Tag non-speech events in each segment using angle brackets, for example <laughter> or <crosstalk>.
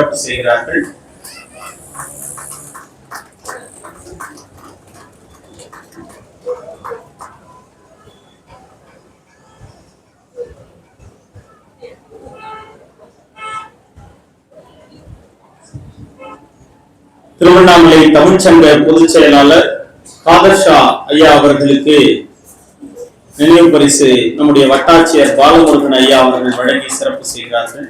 செய்கிறார்கள். திருவண்ணாமலை தமிழ்ச்சங்க பொதுச் செயலாளர் காதர் ஷா ஐயா அவர்களுக்கு நினைவு பரிசு நம்முடைய வட்டாட்சியர் பாலமுருகன் ஐயா அவர்கள் வழங்கி சிறப்பு செய்கிறார்கள்.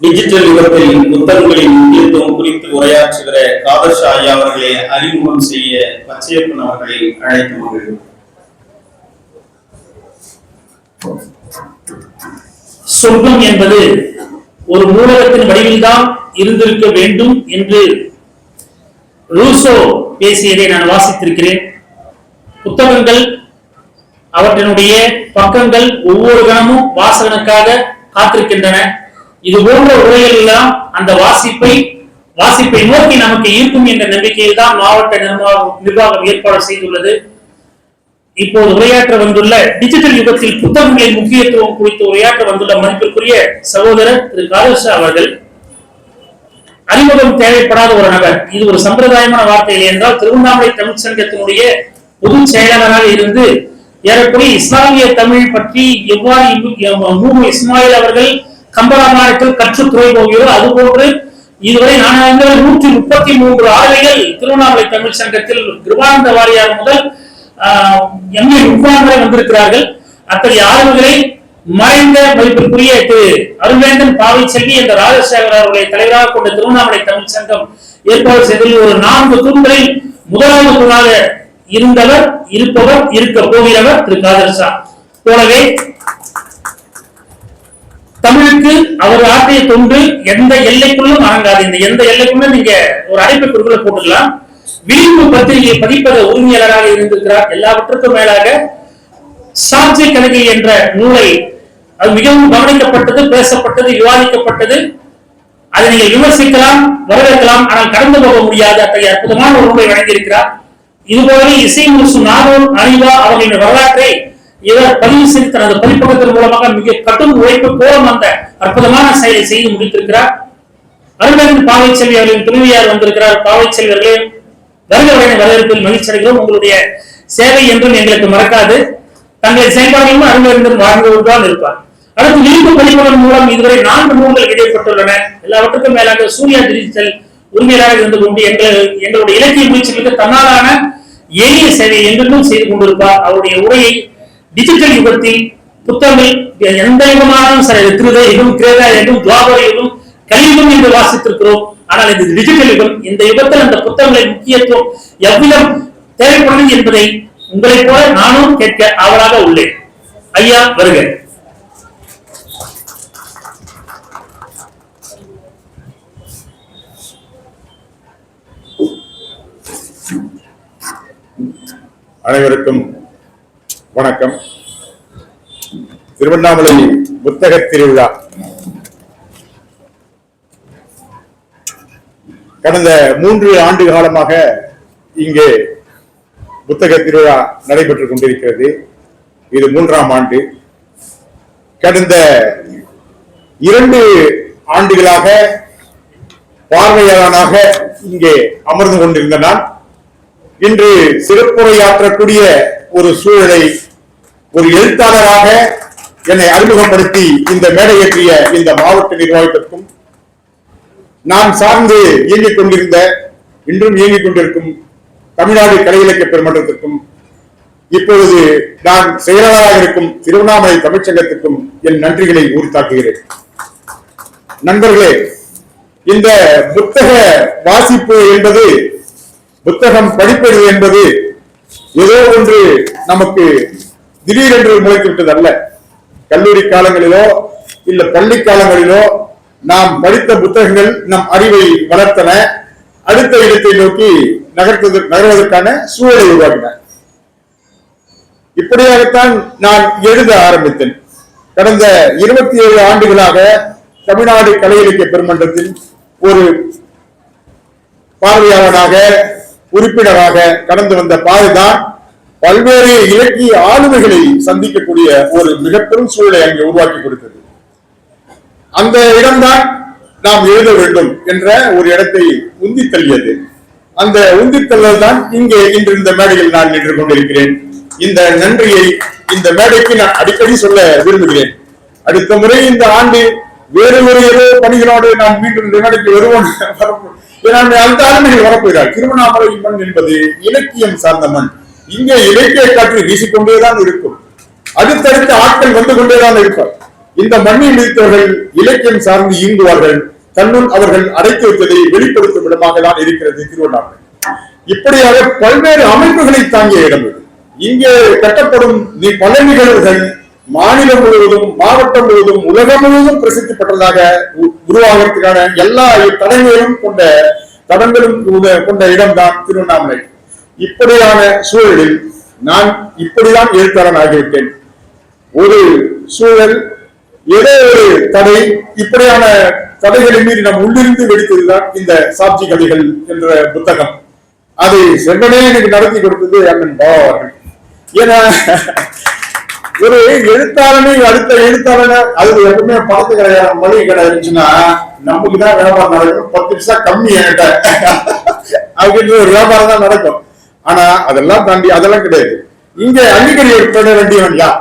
டிஜிட்டல் யுகத்தில் புத்தகங்களின் முக்கியத்துவம் குறித்து உரையாற்றுகிற காதர்ஷா ஐயா அவர்களை அறிமுகம் செய்ய பச்சையப்பன் அவர்களை அழைத்து மகிழ்கிறோம் சொர்க்கம் என்பது ஒரு மூலகத்தின் வடிவில்தான் இருந்திருக்க வேண்டும் என்று ரூசோ பேசியதை நான் வாசித்திருக்கிறேன். புத்தகங்கள் அவற்றினுடைய பக்கங்கள் ஒவ்வொரு கணமும் வாசகனுக்காக காத்திருக்கின்றன. இது போன்ற உரைகள் எல்லாம் அந்த வாசிப்பை வாசிப்பை நோக்கி நமக்கு ஈர்க்கும் என்ற நம்பிக்கையில் தான் மாவட்ட நிர்வாகம் நிர்வாகம் ஏற்பாடு செய்துள்ளது. இப்போது உரையாற்ற வந்துள்ள டிஜிட்டல் யுகத்தில் புத்தகங்களின் முக்கியத்துவம் குறித்து உரையாற்ற வந்துள்ள மதிப்பிற்குரிய சகோதரர் திரு காலர்ஷா அவர்கள் அறிமுகம் தேவைப்படாத ஒரு நபர். இது ஒரு சம்பிரதாயமான வார்த்தை இல்லை என்றால் திருவண்ணாமலை தமிழ் சங்கத்தினுடைய பொதுச் செயலாளராக இருந்து ஏறக்குறைய இஸ்லாமிய தமிழ் பற்றி எவ்வாறு மூமு இஸ்மாயில் அவர்கள் கம்பராமாயணத்தில் கற்றுத் துறை போகிறோ அதுபோன்று இதுவரை நான் நூற்றி முப்பத்தி மூன்று ஆலைகள் திருவண்ணாமலை தமிழ் சங்கத்தில் கிருபானந்த வாரியார் முதல் எம்ஏ உட்கார்ந்து வரை வந்திருக்கிறார்கள். அத்தகைய ஆளுமைகளை மறைந்த மதிப்பிற்குரிய திரு அருள்வேந்தன் பாவை செல்வி என்ற ராஜசேகர் அவர்களை தலைவராக கொண்ட திருவண்ணாமலை தமிழ் சங்கம் ஏற்பாடு செய்ததில் ஒரு நான்கு தூண்களில் முதலாவது தூணாக இருந்தவர் இருப்பவர் இருக்க போகிறவர் திரு காதர்ஷா போலவே தமிழுக்கு அவர் ஆற்றிய தொண்டு எந்த எல்லைக்குள்ளும் அடங்காது. இந்த எந்த எல்லைக்குள்ளும் நீங்க ஒரு அடைப்பு குறிப்பிட போட்டுக்கலாம். விளிம்பு பத்திரிகை பதிப்பத உரிமையாளராக இருந்திருக்கிறார். எல்லாவற்றுக்கும் மேலாக சாட்சி கணக்கு என்ற நூலை அது மிகவும் கவனிக்கப்பட்டது பேசப்பட்டது விவாதிக்கப்பட்டது. அதை நீங்க விமர்சிக்கலாம் வரவேற்கலாம். ஆனால் கடந்து போக முடியாத. அத்தகைய அற்புதமான ஒரு நூலை வழங்கியிருக்கிறார். இதுபோலவே இசை முசு நானூர் அறிவா அவர்களின் வரலாற்றை இவர் பதிவு செய்து தனது பதிப்பகத்தின் மூலமாக மிக கடும் உழைப்பு போலும் அந்த அற்புதமான செயலை செய்து முடித்திருக்கிறார். அருள்வேந்தன் பாவை செல்வி அவர்களின் துணைவியார் வந்திருக்கிறார். பாவை செல்வி அவர்களே வருகிறவர்களின் வரவேற்பில் மகிழ்ச்சி அடைகிறோம் உங்களுடைய சேவை என்றும் எங்களுக்கு மறக்காது. தங்களை செயல்பாடுகளும் அருள்வேந்தன் வாழ்ந்தவர்கள்தான் இருப்பார். அடுத்து விரும்பு பதிப்பதன் மூலம் இதுவரை நான்கு நூல்கள் வெளியிடப்பட்டுள்ளன எல்லாவற்றுக்கும் மேலாக சூர்யா டிஜிட்டல் உரிமையாளராக இருந்து கொண்டு எங்கள் எங்களுடைய இலக்கிய முயற்சிகளுக்கு தன்னாலான எளிய சேவை என்றென்றும் செய்து கொண்டிருப்பார். அவருடைய உரையை டிஜிட்டல் யுகத்தில் புத்தகங்கள் எந்த யுகமானாலும் சரி அது திருத யுகம் கிரேதா யுகம் துவாபர யுகம் கலியுகம் என்று வாசித்திருக்கிறோம். ஆனால் இது டிஜிட்டல் யுகம். இந்த யுகத்தில் அந்த புத்தகங்களின் முக்கியத்துவம் எவ்விதம் தேவைப்படும் என்பதை உங்களைப் போல நானும் கேட்க ஆவலாக உள்ளேன். ஐயா வருக. அனைவருக்கும் வணக்கம். திருவண்ணாமலை புத்தக திருவிழா கடந்த மூன்று ஆண்டு காலமாக இங்கே புத்தக திருவிழா நடைபெற்றுக் கொண்டிருக்கிறது. இது மூன்றாம் ஆண்டு. கடந்த இரண்டு ஆண்டுகளாக பார்வையாளனாக இங்கே அமர்ந்து கொண்டிருந்த நான் இன்று சிறப்புரையாற்றக்கூடிய ஒரு சூழலை ஒரு எழுத்தாளராக என்னை அறிமுகப்படுத்தி இந்த மேடையேற்றிய இந்த மாவட்ட நிர்வாகத்திற்கும் நான் சார்ந்து இயங்கிக் கொண்டிருந்த இன்றும் இயங்கிக் கொண்டிருக்கும் தமிழ்நாடு கலை இலக்கிய பெருமன்றத்திற்கும் இப்பொழுது நான் செயலாளராக இருக்கும் திருவண்ணாமலை தமிழ்ச்சங்கத்திற்கும் என் நன்றிகளை உறுத்தாக்குகிறேன் நண்பர்களே இந்த புத்தக வாசிப்பு என்பது புத்தகம் படிப்பது என்பது ஏதோ ஒன்று நமக்கு திடீரென்று முளைத்து விட்டதல்ல கல்லூரி காலங்களிலோ இல்ல பள்ளி காலங்களிலோ நாம் படித்த புத்தகங்கள் நம் அறிவை வளர்த்தன அடுத்த இடத்தை நோக்கி நகர்த்து நகர்வதற்கான சூழலை உருவாக்கின. இப்படியாகத்தான் நான் எழுத ஆரம்பித்தேன். கடந்த இருபத்தி ஏழு ஆண்டுகளாக தமிழ்நாடு கலை இலக்கிய பெருமன்றத்தில் ஒரு பார்வையாளராக உறுப்பினராக கடந்து வந்த பாதுதான் பல்வேறு இலக்கிய ஆளுமைகளை சந்திக்கக்கூடிய ஒரு மிகப்பெரும் சூழலை அங்கே உருவாக்கி கொடுத்தது. அந்த இடம்தான் நாம் எழுத வேண்டும் என்ற ஒரு இடத்தை உந்தி தள்ளியது. அந்த உந்தி தான் இங்கே இன்று இந்த மேடையில் நான் நின்று கொண்டிருக்கிறேன். இந்த நன்றியை இந்த மேடைக்கு நான் அடிக்கடி சொல்ல விரும்புகிறேன். அடுத்த முறை இந்த ஆண்டு வேறு ஒரு ஏதோ பணிகளோடு நான் மீண்டும் இந்த மேடைக்கு வருவோம். ஏன்னா வரப்போகிறார் திருவண்ணாமலை மண் என்பது இலக்கியம் சார்ந்த மண். இங்கே இலக்கிய காற்று வீசிக்கொண்டேதான் இருக்கும். அடுத்தடுத்த ஆட்கள் வந்து கொண்டேதான் இருப்பார். இந்த மண்ணில் இருந்தவர்கள் இலக்கியம் சார்ந்து இயங்குவார்கள். தன்னுள் அவர்கள் அடைத்து வைத்ததை வெளிப்படுத்தும் இடமாக தான் இருக்கிறது திருவண்ணாமலை. இப்படியாக பல்வேறு அமைப்புகளை தாங்கிய இடம் இது. இங்கே கட்டப்படும் பல நிகழ்வுகள் மாநிலம் முழுவதும் மாவட்டம் முழுவதும் உலகம் முழுவதும் பிரசித்தி பெற்றதாக உ- உருவாகிறதுக்கான எல்லா தடங்களும் கொண்ட தடங்களும் கொண்ட இடம்தான் திருவண்ணாமலை. இப்படியான சூழலில் நான் இப்படிதான் எழுத்தாளன் ஆகிவிட்டேன். ஒரு சூழல் ஏதோ ஒரு தடை இப்படியான தடைகளை மீறி நம் உள்ளிருந்து வெடித்ததுதான் இந்த சாட்சி கதைகள் என்ற புத்தகம். அதை சென்றனே எனக்கு நடத்தி கொடுத்தது அண்ணன் பாபா அவர்கள். ஏன்னா ஒரு எழுத்தாளனே அடுத்த எழுத்தாளன அது எப்பவுமே பணத்து கிடையாது மளிகை கடை இருந்துச்சுன்னா நமக்கு தான் வியாபாரம் நடக்கும். பத்து பைசா கம்மி என்கிட்ட. அப்படின்ற ஒரு வியாபாரம் தான் நடக்கும். ஆனா அதெல்லாம் தாண்டி அதெல்லாம் கிடையாது. இங்க அங்கீகரிக்கப்பட வேண்டியவன் யார்?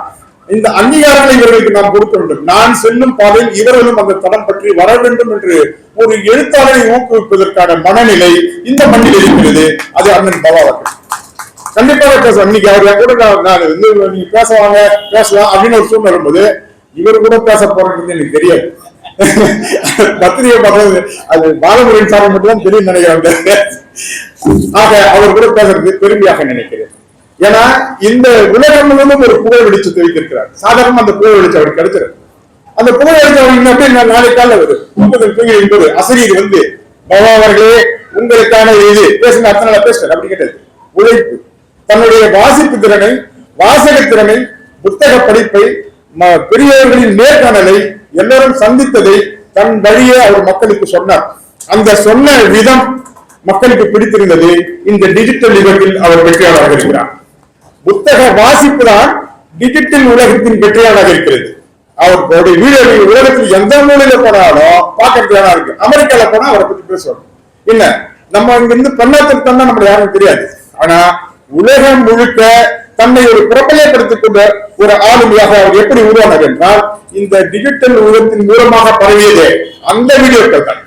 இந்த அங்கீகாரங்களை இவர்களுக்கு நாம் கொடுக்க வேண்டும். நான் செல்லும் பாதையில் இவர்களும் அந்த தடம் பற்றி வர வேண்டும் என்று ஒரு எழுத்தாளரை ஊக்குவிப்பதற்கான மனநிலை இந்த மண்ணில் இருக்கிறது. அது அண்ணன் பாபா அவர்கள் கண்டிப்பாக பேசலாம் இன்னைக்கு அவர் கூட நான் நான் வந்து நீங்க பேசுவாங்க பேசலாம் அப்படின்னு ஒரு சூழ்நிலை வரும்போது இவர் கூட பேச போறது எனக்கு தெரியாது. பத்திரிகை பார்த்தது அது பாலமுறையின் சாரம் மட்டும் தான் தெரியும் நினைக்கிறேன் ஆக அவர் கூட பேசுறது பெருமையாக நினைக்கிறேன். ஏன்னா இந்த உலகம் முழுவதும் ஒரு புகழ் வெடிச்சு தெரிவித்திருக்கிறார் சாதாரண அந்த புகழ் வெளிச்சம் அவருக்கு கிடைச்சிருக்கு அந்த புகழ் வெடிச்சு அவருக்கு அப்படியே நாளை கால வருது. தூங்கி என்பது அசரீர் வந்து பாபா அவர்களே உங்களுக்கான இது. பேசுங்க அத்தனை பேசுறேன் அப்படி கேட்டது. உழைப்பு. தன்னுடைய வாசிப்பு திறனை வாசக திறனை புத்தக படிப்பை ம- பெரியவர்களின் நேர்காணலை எல்லாரும் சந்தித்ததை தன் வழியே அவர் மக்களுக்கு சொன்னார். அந்த சொன்ன விதம் மக்களுக்கு பிடித்திருந்தது இந்த டிஜிட்டல் யுகத்தில் அவர் வெற்றியாளராக இருக்கிறார். புத்தக வாசிப்பு தான் டிஜிட்டல் உலகத்தின் வெற்றியாளராக இருக்கிறது. அவருடைய வீடியோ உலகத்தில் எந்த மூலையில போனாலும் பார்க்கறதுக்கு இருக்கு. அமெரிக்கால போனா அவரை பத்தி பேசுவாங்க இல்ல நம்ம இங்க இருந்து பன்னாத்திற்கு தந்தா நம்மளுக்கு யாரும் தெரியாது. ஆனா உலகம் முழுக்க தன்னை ஒரு பிரபலப்படுத்திக் கொண்ட ஒரு ஆளுமையாக அவர் எப்படி உருவானார் என்றால் இந்த டிஜிட்டல் உலகத்தின் மூலமாக பரவியது அந்த வீடியோக்கள் தான்.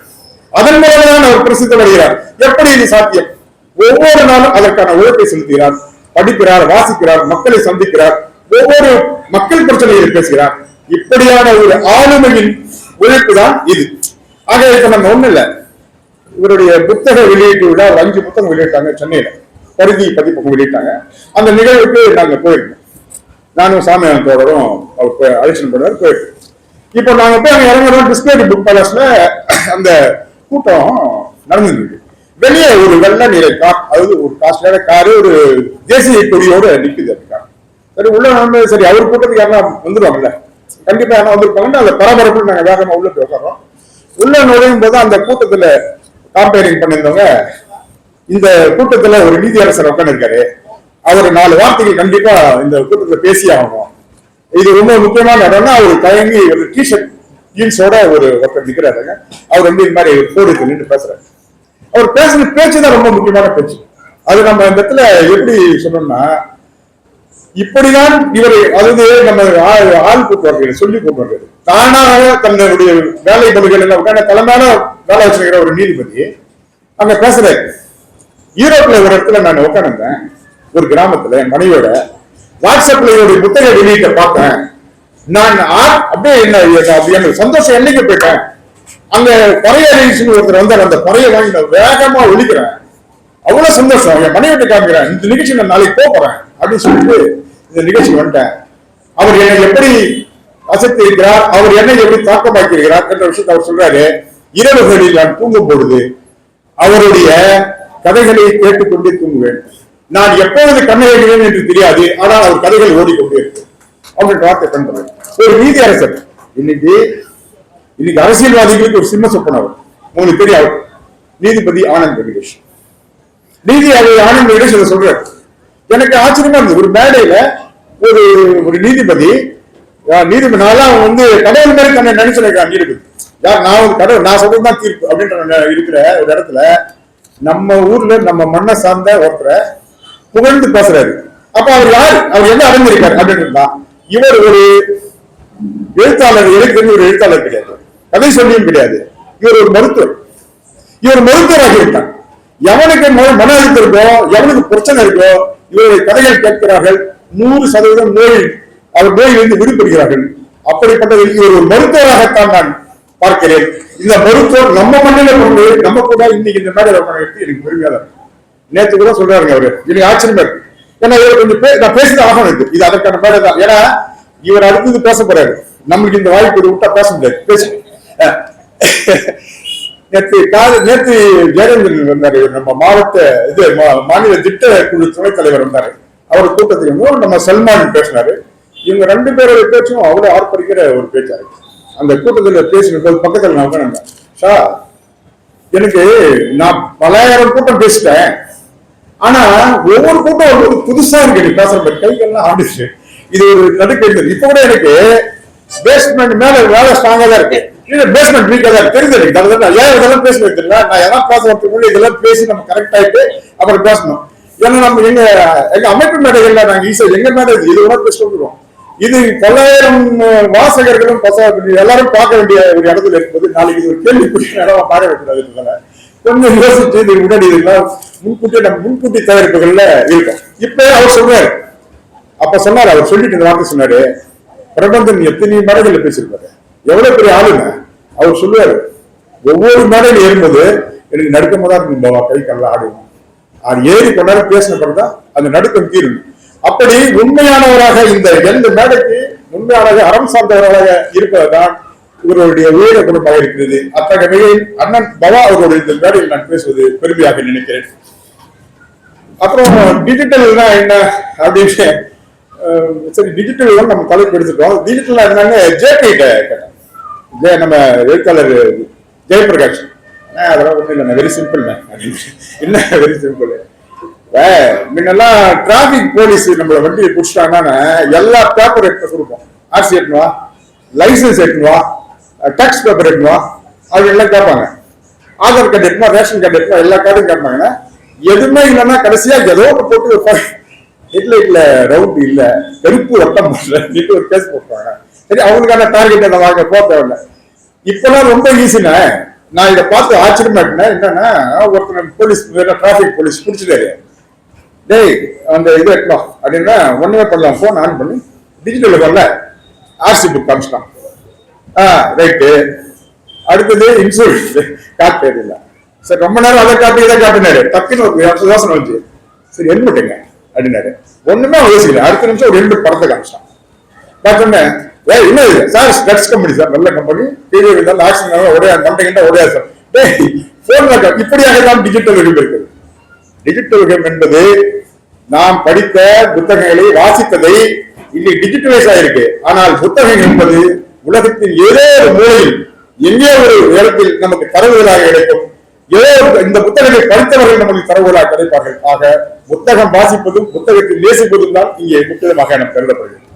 அதன் மூலம்தான் அவர் பிரசித்தம் அடைகிறார். எப்படி இது சாத்தியம்? ஒவ்வொரு நாளும் அதற்கான உழைப்பை செலுத்துகிறார் படிக்கிறார் வாசிக்கிறார் மக்களை சந்திக்கிறார் ஒவ்வொரு மக்கள் பிரச்சனையில் பேசுகிறார். இப்படியான ஒரு ஆளுமையின் உழைப்பு தான் இது. ஆக இப்ப நம்ம ஒண்ணு இல்ல. இவருடைய புத்தக வெளியீட்டு விழா ஒரு அஞ்சு புத்தகம் வெளியிட்டாங்க சென்னையில. கருதி பதிப்பகம் வெளியிட்டாங்க. அந்த நிகழ்வுக்கு நாங்க போயிருந்தோம். நானும் சாமியான் தோழரும் அவர் போய் அழைச்சிட்டு போனார் போயிருக்கோம் இப்போ நாங்க போய் அங்கே இறங்குறோம் டிஸ்பிளே புக் பேலஸில் அந்த கூட்டம் நடந்துருக்கு வெளியே ஒரு வெள்ள நிறை கார் அதாவது ஒரு காஸ்ட்லியான காரு ஒரு தேசிய கொடியோடு நிற்குது அந்த கார் சரி உள்ள வந்து சரி அவர் கூட்டத்துக்கு யாரா வந்துருவாங்கல்ல. கண்டிப்பா யாரா வந்திருப்பாங்கன்னு அந்த பரபரப்பு நாங்க வேகமாக உள்ள போய் உட்காரோம் உள்ள நுழையும் போது அந்த கூட்டத்துல காம்பேரிங் பண்ணியிருந்தவங்க இந்த கூட்டத்துல ஒரு நீதியரசர் உட்காந்துருக்காரு அவர் நாலு வார்த்தைகள் கண்டிப்பா இந்த கூட்டத்துல பேசி ஆகணும். இது ரொம்ப முக்கியமான இடம்னா அவர் தயங்கி ஒரு டிஷர்ட் ஜீன்ஸோட ஒரு ஒருத்தர் நிக்கிறாருங்க. அவர் வந்து இந்த மாதிரி போடு நின்று பேசுறாரு. அவர் பேசுற பேச்சு தான் ரொம்ப முக்கியமான பேச்சு. அது நம்ம இந்த இடத்துல எப்படி சொல்லணும்னா இப்படிதான் இவரை அதாவது நம்ம ஆள் ஆள் கூட்டுவார்கள் சொல்லி கூட்டுவார்கள் தானாக தன்னுடைய வேலை பகுதிகள் எல்லாம் உட்காந்து தலைமையான வேலை வச்சிருக்கிற ஒரு நீதிபதி அங்க பேசுறாரு. ஈரோட்ல ஒரு இடத்துல நான் உட்காந்துருந்தேன் ஒரு கிராமத்துல என் மனைவியோட வாட்ஸ்அப்ல என்னுடைய புத்தக வெளியீட்டை பார்த்தேன். நான் அப்படியே என்ன அப்படி எனக்கு சந்தோஷம் என்னைக்கு போயிட்டேன்? அங்க பறைய நிகழ்ச்சின்னு ஒருத்தர் வந்தார். அந்த பறைய வாங்கி நான் வேகமா ஒழிக்கிறேன். அவ்வளவு சந்தோஷம். என் மனைவிட்ட காமிக்கிறேன் இந்த நிகழ்ச்சி நான் நாளைக்கு போறேன். அப்படின்னு சொல்லிட்டு இந்த நிகழ்ச்சி வந்துட்டேன். அவர் என்னை எப்படி அசைத்து இருக்கிறார் அவர் என்னை எப்படி தாக்கமாக்கி இருக்கிறார் என்ற விஷயத்தை அவர் சொல்றாரு. இரவுகளில் நான் தூங்கும் பொழுது அவருடைய கதைகளை கேட்டுக்கொண்டே தூங்குவேன். நான் எப்பொழுது கண்ணை என்று தெரியாது ஆனால் அவர் கதைகள் ஓடிக்கொண்டே இருக்கும். அவருடைய வார்த்தை பண்றது ஒரு நீதி அரசர் இன்னைக்கு இன்னைக்கு அரசியல்வாதிகளுக்கு ஒரு சிம்ம சொப்பனம் அவர். உங்களுக்கு தெரியாது. நீதிபதி ஆனந்த் வெங்கடேஷ். நீதி ஆனந்த் வெங்கடேஷ் இதை சொல்றாரு. எனக்கு ஆச்சரியமா இருந்தது. ஒரு மேடையில ஒரு ஒரு நீதிபதி அஹ், நீதிபதி நான்லாம் வந்து கடவுள் மாதிரி தன்னை நினைச்சிருக்கான் நீதிபதி யார் நான் வந்து கடவுள் நான் சொல்றதுதான் தீர்ப்பு அப்படின்ற இருக்கிற ஒரு இடத்துல நம்ம ஊர்ல நம்ம மண்ணை சார்ந்த ஒருத்தரை புகழ்ந்து பேசுறாரு. அப்ப அவர் யார்? அவர் என்ன அடைஞ்சிருக்காரு அப்படின்னு இருந்தா இவர் ஒரு எழுத்தாளர் எனக்கு ஒரு எழுத்தாளர் கிடையாது. கதை சொல்லியும் கிடையாது. இவர் ஒரு மருத்துவர். இவர் மருத்துவராக இருக்கார் எவனுக்கு மன அழுத்தம் இருக்கோ எவனுக்கு பிரச்சனை இருக்கோ இவருடைய கதைகள் கேட்கிறார்கள். நூறு சதவீதம் நோய் அவர் நோயிலிருந்து விடுபடுகிறார்கள். அப்படிப்பட்டதில் இவர் ஒரு மருத்துவராகத்தான் நான் பார்க்கிறேன். இந்த மருத்துவர் நம்ம மண்ணில கொண்டு நம்ம கூட இன்னைக்கு இந்த மாதிரி எடுத்து எனக்கு பெருமையா நேத்து கூட சொல்றாருங்க அவரு. எனக்கு ஆச்சரியமா இருக்கு ஏன்னா இவர் கொஞ்சம் பே- நான் பேசிட்டு ஆகணும் இருக்கு இது அதற்கான மாதிரி தான் ஏன்னா இவர் அடுத்தது பேச போறாரு. நம்மளுக்கு இந்த வாய்ப்பு இது விட்டா பேச முடியாது. பேசு. நேற்று நேத்து கால நேத்து ஜெயலலிதன் வந்தாரு. நம்ம மாவட்ட இது மா- மாநில திட்ட குழு துணைத் தலைவர் வந்தாரு. அவர் கூட்டத்துக்கு நம்ம சல்மான் பேசினாரு. இவங்க ரெண்டு பேரோட பேச்சும் அவ்வளவு ஆர்ப்பரிக்கிற ஒரு பேச்சா இருக்கு அந்த கூட்டத்தில் பேசின போது பக்கத்தில் நான் உட்கார்ந்தேன். ஷா எனக்கு நான் பலாயிரம் கூட்டம் பேசிட்டேன். ஆனா ஒவ்வொரு கூட்டம் ஒரு புதுசா இருக்கு. நீ பேசுற மாதிரி கைகள்லாம் ஆடிச்சு. இது ஒரு நடுக்கை இப்ப கூட எனக்கு பேஸ்மெண்ட் மேல வேலை ஸ்ட்ராங்கா தான் இருக்கு. இல்ல பேஸ்மெண்ட் வீக்கா தான் தெரியுது எனக்கு. அதனால ஏன் இதெல்லாம் பேசுறது தெரியல? நான் எதனா பேசுறதுக்கு முன்னாடி இதெல்லாம் பேசி நம்ம கரெக்ட் ஆயிட்டு அப்புறம் பேசணும். ஏன்னா நம்ம எங்க எங்க அமைப்பு மேடைகள்ல நாங்க ஈஸியா எங்க மேடை இது? இது கூட சொல்லுவோம் இது பல்லாயிரம் வாசகர்களும் எல்லாரும் பார்க்க வேண்டிய ஒரு இடத்துல இருக்கும்போது நாளைக்கு ஒரு கேள்விக்குரிய <laughs> இடமா பார்க்க வைக்கிறதுனால கொஞ்சம் யோசிச்சு இது முன்னாடி இதெல்லாம் முன்கூட்டி நம்ம முன்கூட்டி தயாரிப்புகள்ல இருக்கும். இப்ப அவர் சொல்றாரு. அப்ப சொன்னார் அவர் சொல்லிட்டு இந்த வார்த்தை சொன்னாரு. பிரபந்தன் எத்தனை மேடைகள்ல பேசியிருப்பாரு? எவ்வளவு பெரிய ஆளுங்க? அவர் சொல்லுவாரு ஒவ்வொரு மேடையில் ஏறும்போது எனக்கு நடுக்கமா தான் இருக்கும் கை கல்ல ஆடும் அது ஏறி கொண்டாட பேசின பிறகுதான் அந்த நடுக்கம் தீரும் அப்படி உண்மையானவராக இந்த எந்த மேடைக்கு உண்மையானவராக அறம் சார்ந்தவராக இருப்பதுதான் இவருடைய உயர குடும்பமாக இருக்கிறது. அத்தகைய வகையில் அண்ணன் பவா அவர்களுடைய இந்த மேடையில் நான் பேசுவது பெருமையாக நினைக்கிறேன். அப்புறம் டிஜிட்டல்னா என்ன அப்படின்னு சரி டிஜிட்டல் தான் நம்ம தலைப்பு எடுத்துட்டோம். டிஜிட்டல் என்னன்னு ஜேபி கேட்டேன். ஜெய நம்ம எழுத்தாளர் ஜெயபிரகாஷ் அதெல்லாம் ஒன்றும் இல்லை வெரி சிம்பிள் என்ன வெரி சிம்பிள் முன்னெல்லாம் டிராபிக் போலீஸ் நம்மள வண்டியை பிடிச்சிட்டாங்கன்னா எல்லா பேப்பர் எடுத்து கொடுப்போம். ஆர்சி எட்டுவா லைசன்ஸ் எட்டுவா டேக்ஸ் பேப்பர் எட்டுவா அது எல்லாம் கேட்பாங்க. ஆதார் கார்டு எடுத்துமா ரேஷன் கார்டு எடுத்துமா எல்லா கார்டும் கேட்பாங்கன்னா எதுவுமே இல்லைன்னா கடைசியா ஏதோ ஒரு போட்டு வைப்பாங்க. ஹெட்லைட்ல ரவுண்ட் இல்ல. கருப்பு ரத்தம் பண்ணல ஒரு கேஸ் போட்டாங்க சரி அவங்களுக்கான டார்கெட் என்ன வாங்க போக தேவையில்ல. இப்பெல்லாம் ரொம்ப ஈஸிண்ணே நான் இதை பார்த்து ஆச்சரியமா என்னன்னா ஒருத்தர் போலீஸ் டிராபிக் போலீஸ் பிடிச்சிட்டாரு. டேய் அந்த இது எடுக்கலாம் அப்படின்னா ஒன்றுமே பண்ணலாம். ஃபோன் ஆன் பண்ணி. டிஜிட்டலில் வரல ஆர்சி புக் காமிச்சிட்டான் ஆ ரைட்டு. அடுத்தது இன்சூரன்ஸ் காப்பீடு இல்லை. சார் ரொம்ப நேரம் அதை காட்டி இதை காட்டினாரு டக்குன்னு ஒரு யோசனை வந்துச்சு. சரி ஹெல்மெட்டுங்க அப்படின்னாரு. ஒண்ணுமே அவன் யோசிக்கல. அடுத்த நிமிஷம் ஒரு ரெண்டு படத்தை காமிச்சிட்டான். பார்த்தோன்னே ஏ என்ன இது? Sir Studds company sir. நல்ல கம்பெனி டிவி இருந்தாலும் ஆக்சிடென்ட் ஒரே கம்பெனி ஒரே சார். டேய் போன்ல இப்படியாக தான் டிஜிட்டல் இருக்கு. இருக்குது டிஜிட்டல் கேம் என்பது நாம் படித்த புத்தகங்களை வாசித்ததை இன்னைக்கு டிஜிட்டலைஸ் ஆயிருக்கு. ஆனால் புத்தகம் என்பது உலகத்தின் ஏதோ ஒரு மூலையில் எங்கே ஒரு இடத்தில் நமக்கு தரவுகளாக கிடைக்கும். ஏதோ ஒரு- இந்த புத்தகத்தை படித்தவர்கள் நமக்கு தரவுகளாக கிடைப்பார்கள். ஆக புத்தகம் வாசிப்பதும் புத்தகத்தை நேசிப்பதும் தான் இங்கே முக்கியமாக எனக்கு கருதப்படுகிறது.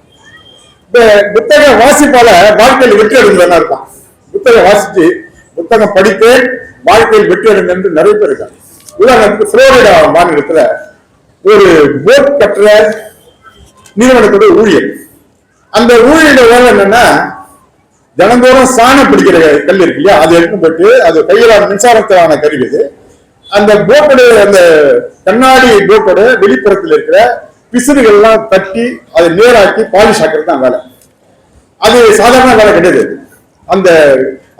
இந்த புத்தக வாசிப்பால வாழ்க்கையில் வெற்றி அடைந்தவனா இருக்கான் புத்தகம் வாசிச்சு புத்தகம் படித்தேன் வாழ்க்கையில் வெற்றி அடைந்த என்று நிறைய பேர் இருக்காங்க. உதாரணத்துக்கு புளோரிடா மாநிலத்துல ஒரு போட் கட்டுற நிறுவனத்தோட ஊழியர். அந்த ஊழியரோட வேலை என்னன்னா தினந்தோறும் சாணம் பிடிக்கிற கல் இருக்கு இல்லையா? அது எடுக்கும் போட்டு அது கையிலான மின்சாரத்திலான கருவி இது. அந்த போட்டோட அந்த கண்ணாடி போட்டோட வெளிப்புறத்தில் இருக்கிற பிசுறுகள்லாம் தட்டி அதை நேராக்கி பாலிஷ் ஆக்கிறது தான் வேலை. அது சாதாரண வேலை கிடையாது. அந்த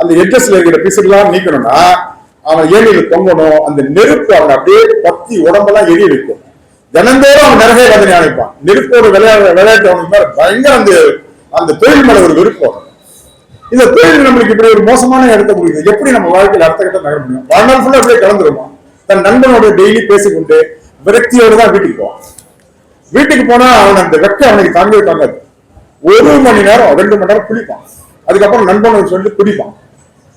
அந்த எட்ரஸ்ல இருக்கிற பிசுறுலாம் நீக்கணும்னா அவன் ஏணியில் தொங்கணும் அந்த நெருப்பு அவன் அப்படியே பத்தி உடம்பெல்லாம் எரி வைக்கும் தினந்தோறும் அவன் நிறைய வேதனை அனுப்பான் நெருப்போட விளையாட விளையாட்டு அவனுக்கு மேல பயங்கர அந்த அந்த தொழில் மேல ஒரு விருப்பம் இந்த தொழில் நம்மளுக்கு இப்படி ஒரு மோசமான இடத்த முடியுது எப்படி நம்ம வாழ்க்கையில் அடுத்த கட்டம் நகர முடியும்? வாழ்நாள் ஃபுல்லா அப்படியே கலந்துருமா? தன் நண்பனோட டெய்லி பேசிக்கொண்டு விரக்தியோடு தான் வீட்டுக்கு போவான். வீட்டுக்கு போனா அவன் அந்த வெக்க அவனுக்கு தாங்கவே தாங்காது. ஒரு மணி நேரம் ரெண்டு மணி நேரம் குளிப்பான். அதுக்கப்புறம் நண்பனுக்கு சொல்லி குடிப்பான்.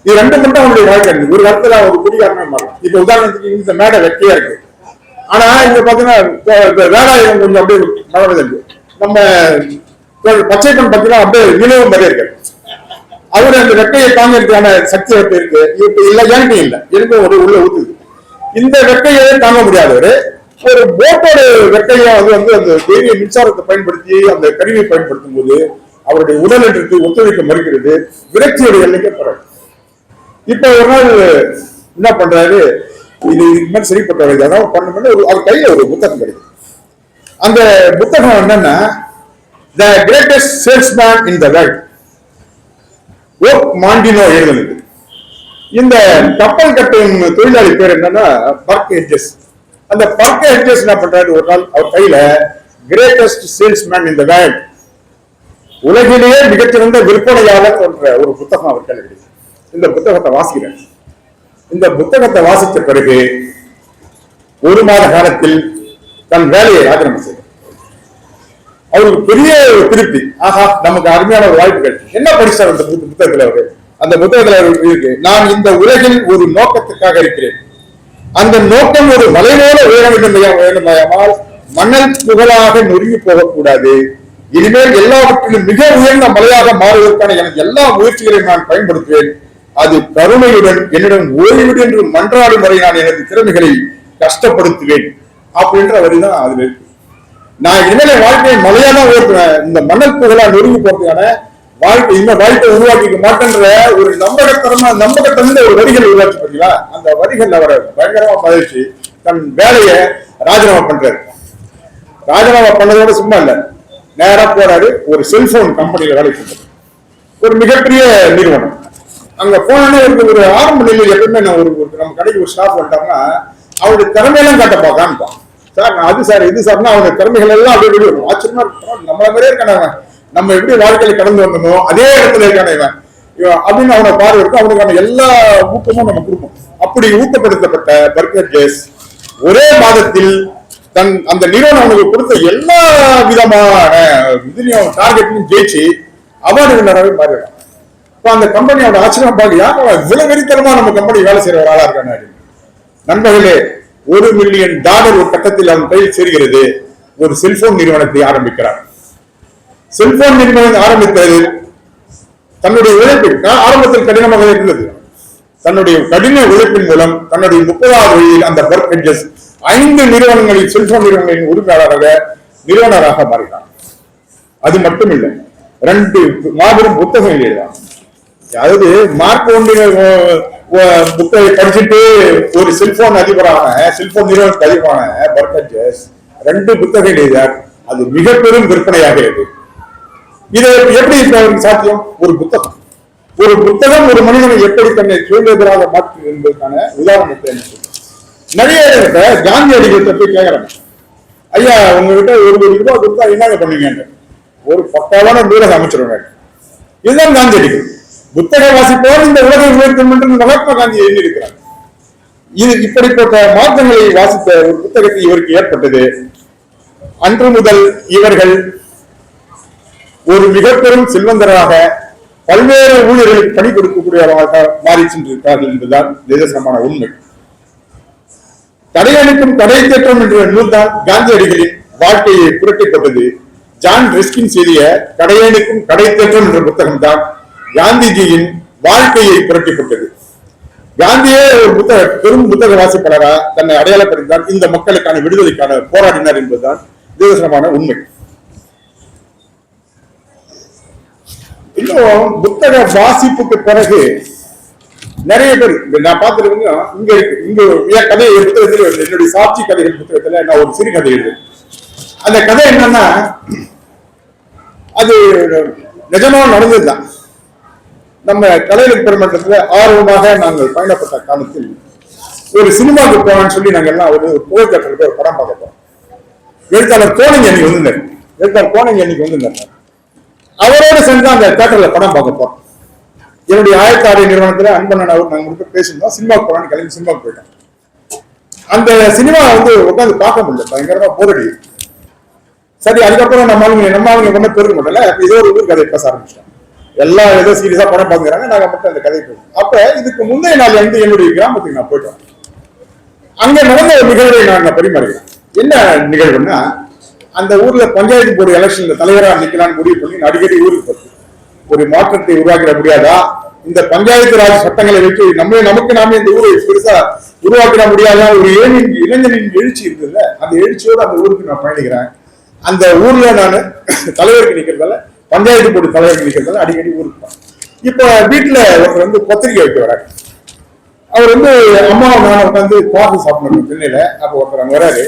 இது ரெண்டு மட்டும் அவனுடைய வாழ்க்கை இருக்கு ஒரு காலத்துல ஒரு குடிகாரனே மாறும். இப்ப உதாரணத்துக்கு இந்த மேடை வெட்டியா இருக்கு. ஆனா இங்க பாத்தீங்கன்னா வேலாயுதம் கொஞ்சம் அப்படியே மழை இருக்கு. நம்ம பச்சைப்பன் பாத்தீங்கன்னா அப்படியே நிலவும் மாதிரியே இருக்கு. அவரு அந்த வெட்டையை தாங்கிறதுக்கான சக்தி வெட்டை இருக்கு. இப்ப இல்ல ஏன் இல்ல. எனக்கு ஒரு உள்ள ஊத்துது? இந்த வெட்டையே தாங்க முடியாதவரு ஒரு போட்டோட வெட்டையை அது வந்து அந்த தைரிய மின்சாரத்தை பயன்படுத்தி அந்த கருவியை பயன்படுத்தும் போது அவருடைய உடல் என்று ஒத்துழைக்க மறுக்கிறது. விரக்தியுடைய எண்ணிக்கை பரவாயில்லை இப்ப ஒரு நாள் என்ன பண்றாரு? இது இதுக்கு மாதிரி சரிப்பட்ட வயது அதாவது பண்ண ஒரு அவர் கையில ஒரு புத்தகம் கிடைக்கும் அந்த புத்தகம் என்னன்னா the greatest salesman in the world Og Mandino எழுதுனது. இந்த கப்பல் கட்டும் தொழிலாளி பேர் என்னன்னா பர்க் ஹெட்ஜஸ். அந்த பர்க் ஹெட்ஜஸ் என்ன பண்றாரு? ஒரு நாள் அவர் கையில கிரேட்டஸ்ட் சேல்ஸ்மேன் இந்த வேர்ல்ட் உலகிலேயே மிகச்சிறந்த விற்பனையாளர் என்ற ஒரு புத்தகம் அவர் கையில் கிடைக்கும் இந்த புத்தகத்தை வாசிக்கிறேன். இந்த புத்தகத்தை வாசித்த பிறகு ஒரு மாத காலத்தில் தன் வேலையை ஆக்கிரமம் செய்தார். அவருக்கு பெரிய ஒரு திருப்தி. ஆஹா நமக்கு அருமையான ஒரு வாய்ப்பு கிடைச்சு என்ன படிச்சார் அந்த புத்தகத்தில் அவரு? அந்த புத்தகத்தில் அவருக்கு இருக்கு நான் இந்த உலகில் ஒரு நோக்கத்துக்காக இருக்கிறேன். அந்த நோக்கம் ஒரு மலை போல உயர வேண்டும் வேண்டுமாயால் மணல் புகழாக நொறுங்கி போகக்கூடாது. இனிமேல் எல்லாவற்றிலும் மிக உயர்ந்த மலையாக மாறுவதற்கான எனக்கு எல்லா முயற்சிகளையும் நான் பயன்படுத்துவேன். அது கருணையுடன் என்னிடம் ஓய்விடு என்று மன்றாடும் வரை நான் எனது திறமைகளை கஷ்டப்படுத்துவேன் அப்படின்ற வரிதான் அதுல இருக்கு. நான் இனிமேல் வாழ்க்கையை மலையா தான் இந்த மணல் புகழா நொறுங்கி போறதுக்கான வாழ்க்கை இந்த வாழ்க்கை உருவாக்கிக்க மாட்டேன்ற ஒரு நம்பகத்தனமா நம்பகத்தன்மை ஒரு வரிகள் உருவாக்கி பார்த்தீங்களா? அந்த வரிகள் அவரை பயங்கரமா பதிச்சு தன் வேலையை ராஜினாமா பண்றாரு. ராஜினாமா பண்ணதோட சும்மா இல்ல. நேரா போறாரு. ஒரு செல்போன் கம்பெனியில வேலை பண்றாரு ஒரு மிகப்பெரிய நிறுவனம். அங்க போனோன்னா ஒரு ஒரு ஆரம்ப நிலையில் எப்பவுமே நான் ஒரு நம்ம கடைக்கு ஒரு ஸ்டாஃப் வந்துட்டாங்கன்னா அவருடைய திறமையெல்லாம் காட்ட பார்க்கான்ப்பான் சார் நான் அது சார் இது சார்னா அவருடைய திறமைகள் எல்லாம் அப்படியே வெளியே வரும். ஆச்சரியமா இருக்கும் நம்மள மாதிரியே இருக்கான நம்ம எப்படி வாழ்க்கையில கடந்து வந்தோமோ அதே இடத்துல இருக்கான இவன். அப்படின்னு அவனை பார்வை இருக்கும் அவனுக்கான எல்லா ஊக்கமும் நம்ம கொடுப்போம். அப்படி ஊக்கப்படுத்தப்பட்ட பர்கர் ஜேஸ் ஒரே மாதத்தில் தன் அந்த நிறுவனம் அவனுக்கு கொடுத்த எல்லா விதமான இதுலயும் டார்கெட்லையும் ஜெயிச்சு அவார்டு வின்னராகவே மாறிடுறான். இப்ப அந்த கம்பெனியோட ஆச்சரியம் பார்க்க யார் இவ்வளவு வெறித்தனமா நம்ம கம்பெனி வேலை செய்யற ஒரு ஆளா இருக்கானு நண்பர்களே ஒரு மில்லியன் டாலர் ஒரு கட்டத்தில் அவன் கையில் சேர்கிறது ஒரு செல்போன் நிறுவனத்தை ஆரம்பிக்கிறார் செல்போன் நிறுவனம் ஆரம்பித்தது தன்னுடைய உழைப்பில் ஆரம்பத்தில் கடினமாக இருந்தது. தன்னுடைய கடின உழைப்பின் மூலம் தன்னுடைய முப்பதாவது வழியில் அந்த பர்க் ஐந்து நிறுவனங்களில் செல்போன் நிறுவனங்களின் உரிமையாளராக நிறுவனராக மாறினார் அது மட்டுமில்லை ரெண்டு மாபெரும் புத்தகம் எழுதினார் அதாவது மார்க் ஒன்று புத்தகை படிச்சுட்டு ஒரு செல்போன் அதிபரான செல்போன் நிறுவனத்துக்கு அதிபரான பர்கஞ்சஸ் ரெண்டு புத்தகம் எழுதினார். அது மிக பெரும் விற்பனையாகிறது இது எப்படி இப்ப சாத்தியம்? ஒரு புத்தகம். ஒரு புத்தகம் ஒரு மனிதனை எப்படி தன்னை சுதந்திரமாக மாற்று என்பதற்கான உதாரணத்தை நிறைய இடத்துல காந்தியடிகள் போய் கேட்கறாங்க ஐயா உங்ககிட்ட ஒரு கோடி ரூபாய் கொடுத்தா என்னங்க பண்ணுவீங்க ஒரு பக்காவான நூலக அமைச்சிருவாங்க இதுதான் காந்தியடிகள் புத்தக வாசிப்போர் இந்த உலகை உயர்த்தும் என்று மகாத்மா காந்தி எழுதியிருக்கிறார் இது இப்படிப்பட்ட மாற்றங்களை வாசித்த ஒரு புத்தகத்தை இவருக்கு ஏற்பட்டது. அன்று முதல் இவர்கள் ஒரு மிக பெரும் செல்வந்தராக பல்வேறு ஊழியர்களுக்கு பணி கொடுக்கக்கூடியவராக மாறி சென்றிருக்கிறார்கள் என்பதுதான் நிதர்சனமான உண்மை. தடையளிக்கும் தடை தேற்றம் என்ற நூல்தான் காந்தியடிகளின் வாழ்க்கையை புரட்டி ஜான் ரிஸ்கின் செய்திய கடையணிக்கும் கடை தேற்றம் என்ற புத்தகம் தான் காந்திஜியின் வாழ்க்கையை புரட்டிப்பட்டது. காந்தியே ஒரு புத்தக பெரும் புத்தக வாசிப்பாளரா தன்னை அடையாளப்படுத்தினார். இந்த மக்களுக்கான விடுதலைக்கான போராடினார் என்பதுதான் நிதர்சனமான உண்மை. இன்னும் புத்தக வாசிப்புக்கு பிறகு நிறைய பேர் நான் பார்த்துருக்கீங்க இங்க இருக்கு இங்க என் கதை என் புத்தகத்தில் என்னுடைய சாட்சி கதைகள் புத்தகத்துல நான் ஒரு சிறு கதை எழுது அந்த கதை என்னன்னா அது நிஜமா நடந்ததுதான். நம்ம கலைஞர் பெருமட்டத்துல ஆர்வமாக நாங்கள் பயணப்பட்ட காலத்தில் ஒரு சினிமாவுக்கு போனான்னு சொல்லி நாங்க எல்லாம் ஒரு புகழ்கட்டலுக்கு ஒரு படம் பார்க்க போறோம் எழுத்தாளர் கோணங்க அன்னைக்கு வந்திருந்தார். எழுத்தாளர் கோணங்க அன்னைக்கு வந்திருந்தார். அவரோட சேர்ந்து அந்த தேட்டர்ல படம் பார்க்க போறோம் என்னுடைய ஆயத்தாடை நிறுவனத்துல அன்பண்ணன் அவர் நாங்க மட்டும் பேசியிருந்தோம். சினிமாவுக்கு போறான்னு கிளம்பி சினிமாவுக்கு போயிட்டோம். அந்த சினிமா வந்து உட்காந்து பார்க்க முடியல. பயங்கரமா போரடி சரி அதுக்கப்புறம் நம்ம ஆளுங்க நம்ம ஆளுங்க கொண்டு பெருக்க முடியல இதோ ஏதோ ஒரு ஊர் கதை பேச ஆரம்பிச்சிட்டோம். எல்லா ஏதோ சீரியஸா படம் பாக்குறாங்க நாங்க மட்டும் அந்த கதை போகும் அப்ப இதுக்கு முந்தைய நாள் வந்து என்னுடைய கிராமத்துக்கு நான் போயிட்டோம். அங்க நடந்த ஒரு நிகழ்வை நான் பரிமாறுகிறேன் என்ன நிகழ்வுன்னா அந்த ஊர்ல பஞ்சாயத்து போர்டு எலெக்ஷன்ல தலைவரா நிக்கலாம்னு முடிவு பண்ணி அடிக்கடி ஊருக்கு போச்சு ஒரு மாற்றத்தை உருவாக்கிட முடியாதா? இந்த பஞ்சாயத்து ராஜ் சட்டங்களை வச்சு நம்ம நமக்கு நாம இந்த ஊரை பெருசா உருவாக்கிட முடியாதா? ஒரு ஏழின் இளைஞரின் எழுச்சி இருந்ததுல அந்த எழுச்சியோட அந்த ஊருக்கு நான் பயணிக்கிறேன். அந்த ஊர்ல நான் தலைவருக்கு நிக்கிறதால பஞ்சாயத்து போர்டு தலைவர் நிக்கிறதால அடிக்கடி ஊருக்கு போகிறோம் இப்போ வீட்டில் ஒருத்தர் வந்து பத்திரிக்கை வைக்க வராங்க அவர் வந்து அம்மா நான் உட்காந்து காஃபி சாப்பிடணும் சென்னையில். அப்போ ஒருத்தர் அங்கே வராரு.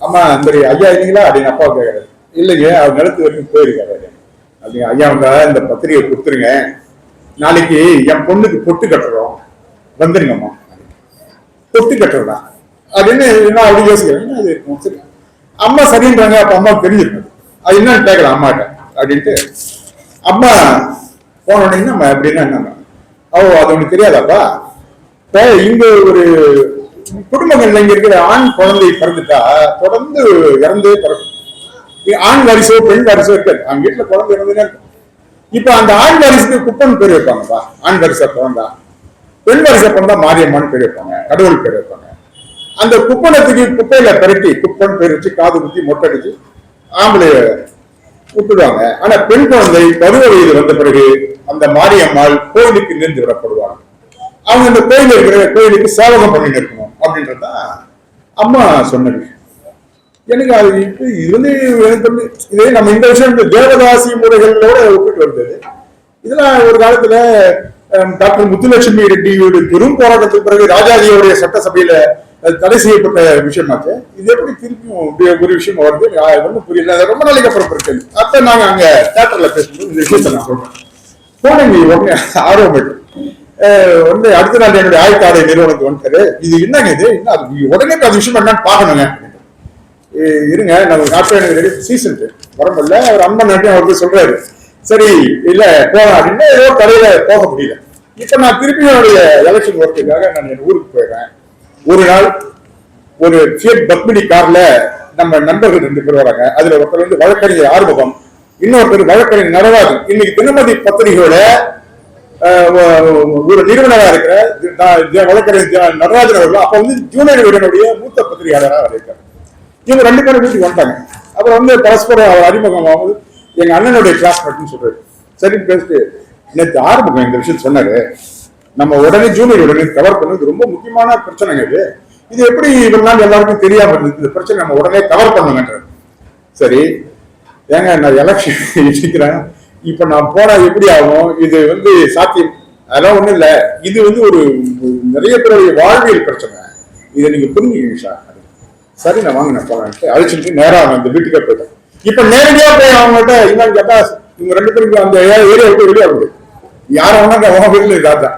அம்மா இந்த மாதிரி ஐயா இல்லைங்களா அப்படின்னு அப்பா கேட்குறாரு இல்லைங்க அவர் நிலத்து வரைக்கும் போயிருக்காரு. அப்படிங்க ஐயா வந்தா இந்த பத்திரிகை கொடுத்துருங்க. நாளைக்கு என் பொண்ணுக்கு பொட்டு கட்டுறோம். வந்துருங்கம்மா. பொட்டு கட்டுறதா? அப்படின்னு என்ன அப்படி யோசிக்கிறேன் அது சரி அம்மா சரின்றாங்க அப்போ அம்மா தெரிஞ்சிருக்கும் அது என்னன்னு கேட்கலாம் அம்மாட்ட. அப்படின்ட்டு அம்மா போன உடனே நம்ம அப்படின்னா என்ன ஓ அது உனக்கு தெரியாதாப்பா? இப்போ இங்க ஒரு குடும்பங்கள்ல இங்க இருக்கிற ஆண் குழந்தை பிறந்துட்டா தொடர்ந்து இறந்தே பிறக்கும். ஆண் வாரிசோ பெண் வாரிசோ இருக்காது. அவங்க வீட்டுல குழந்தை இறந்துனே இருக்கும். இப்ப அந்த ஆண் வாரிசுக்கு குப்பன் பேர் வைப்பாங்கப்பா. ஆண் வாரிசா பிறந்தா பெண் வாரிசா பிறந்தா மாரியம்மன் பேர் வைப்பாங்க கடவுள் பேர் வைப்பாங்க. அந்த குப்பனத்துக்கு குப்பையில பெருக்கி குப்பன் பேர் வச்சு காது குத்தி மொட்டை அடிச்சு ஆம்பளை விட்டுடுவாங்க ஆனா பெண் குழந்தை பருவ வயது வந்த பிறகு அந்த மாரியம்மாள் கோயிலுக்கு நின்று விடப்படுவாங்க. அவங்க இந்த கோயில் இருக்கிற கோயிலுக்கு சேவகம் பண்ணிட்டு இருக்கணும் அப்படின்றதான் அம்மா சொன்னது. எனக்கு அது இப்போ இது வந்து எனக்கு வந்து இதே நம்ம இந்த விஷயம் இந்த தேவதாசி முறைகளோட ஒப்பிட்டு வந்தது இதெல்லாம் ஒரு காலத்துல டாக்டர் முத்துலட்சுமி ரெட்டியோட பெரும் போராட்டத்துக்கு பிறகு ராஜாஜியோடைய சட்டசபையில தடை செய்யப்பட்ட விஷயமாச்சு. இது எப்படி திருப்பியும் ஒரு விஷயம் வருது? ஒன்றும் புரியல. அது ரொம்ப நாளைக்கு அப்புறம் இருக்கு அப்ப நாங்க அங்க தேட்டர்ல பேசும்போது இந்த விஷயத்த நான் சொல்றேன். போனேங்க உடனே. ஆர்வம் அஹ் வந்து அடுத்த நாள் என்னுடைய ஆயத்தாடை நிறுவனத்துக்கு வந்துட்டாரு. இது என்னங்க இது? என்ன அது? உடனே அது விஷயம் என்னன்னு பாக்கணுங்க இருங்க. நம்ம நாட்டு எனக்கு சீசன் வர அவர் அம்மன் நன்றி அவருக்கு சொல்றாரு. சரி இல்ல போகலாம் அப்படின்னா ஏதோ கடையில போக முடியல. இப்ப நான் திருப்பி என்னுடைய எலெக்ஷன் ஒர்க்குக்காக நான் என் ஊருக்கு போயிடுறேன். ஒரு நாள் ஒரு ஃபியட் பத்மினி கார்ல நம்ம நண்பர்கள் ரெண்டு பேர் வராங்க. அதுல ஒருத்தர் வந்து வழக்கறிஞர் ஆறுமுகம் இன்னொருத்தர் வழக்கறிஞர் நடராஜன். இன்னைக்கு தினமதி பத்திரிகையோட ஒரு நிறுவனராக இருக்கிற வழக்கறிஞர் நடராஜன் அவர்கள் அப்ப வந்து ஜூனியர் வீரனுடைய மூத்த பத்திரிகையாளராக இருக்கார் இவங்க ரெண்டு பேரும் வீட்டுக்கு வந்துட்டாங்க. அப்புறம் வந்து பரஸ்பரம் அவர் அறிமுகம் ஆகுது எங்க அண்ணனுடைய கிளாஸ்மேட்னு சொல்றாரு. சரி பேசிட்டு நேற்று ஆரம்பம் இந்த விஷயம் சொன்னாரு. நம்ம உடனே ஜூனியர் உடனே கவர் பண்ணுறது ரொம்ப முக்கியமான பிரச்சனைங்க இது. இது எப்படி இவ்வளவு எல்லாருக்கும் தெரியாம இருந்தது? இந்த பிரச்சனை நம்ம உடனே கவர் பண்ணுங்கன்றது சரி ஏங்க நான் எலெக்ஷன் இருக்கிறேன் இப்ப நான் போனா எப்படி ஆகும்? இது வந்து சாத்தியம். அதெல்லாம் ஒண்ணும் இல்ல. இது வந்து ஒரு நிறைய பேருடைய வாழ்வியல் பிரச்சனை. இதை நீங்க புரிஞ்சுக்கீங்க சார். சரி நான் வாங்க நான் போகிறேன் அழைச்சிட்டு நேராக அந்த வீட்டுக்கே போயிட்டேன். இப்ப நேரடியாக போய் அவங்ககிட்ட இன்னும் கேட்டா இவங்க ரெண்டு பேருக்கு அந்த ஏரியா விட்டு வெளியே ஆகுது யாரை வேணா உங்க வீட்டுல இதாதா